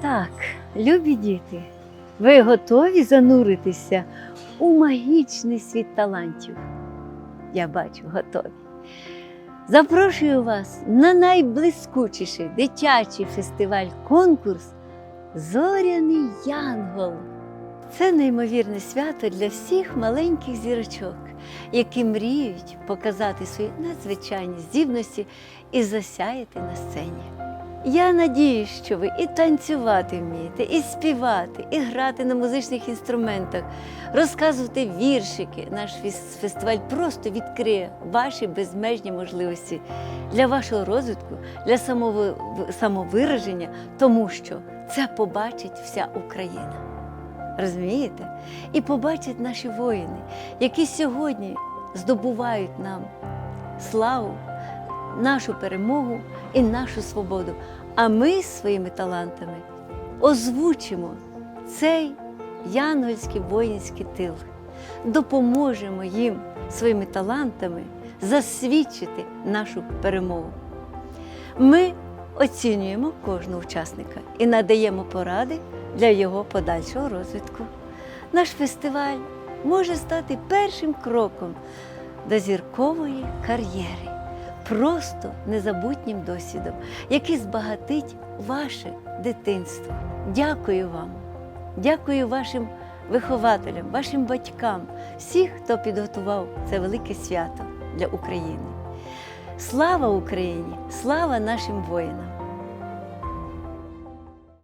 Так, любі діти, ви готові зануритися у магічний світ талантів? Я бачу, готові. Запрошую вас на найблискучіший дитячий фестиваль-конкурс Зоряний Янгол. Це неймовірне свято для всіх маленьких зірочок, які мріють показати свої надзвичайні здібності і засяяти на сцені. Я надіюсь, що ви і танцювати вмієте, і співати, і грати на музичних інструментах, розказувати віршики. Наш фестиваль просто відкриє ваші безмежні можливості для вашого розвитку, для самовираження, тому що це побачить вся Україна. Розумієте? І побачать наші воїни, які сьогодні здобувають нам славу, нашу перемогу і нашу свободу. А ми своїми талантами озвучимо цей янгольський воїнський тил, допоможемо їм своїми талантами засвідчити нашу перемогу. Ми оцінюємо кожного учасника і надаємо поради для його подальшого розвитку. Наш фестиваль може стати першим кроком до зіркової кар'єри, просто незабутнім досвідом, який збагатить ваше дитинство. Дякую вам, дякую вашим вихователям, вашим батькам, всіх, хто підготував це велике свято для України. Слава Україні! Слава нашим воїнам!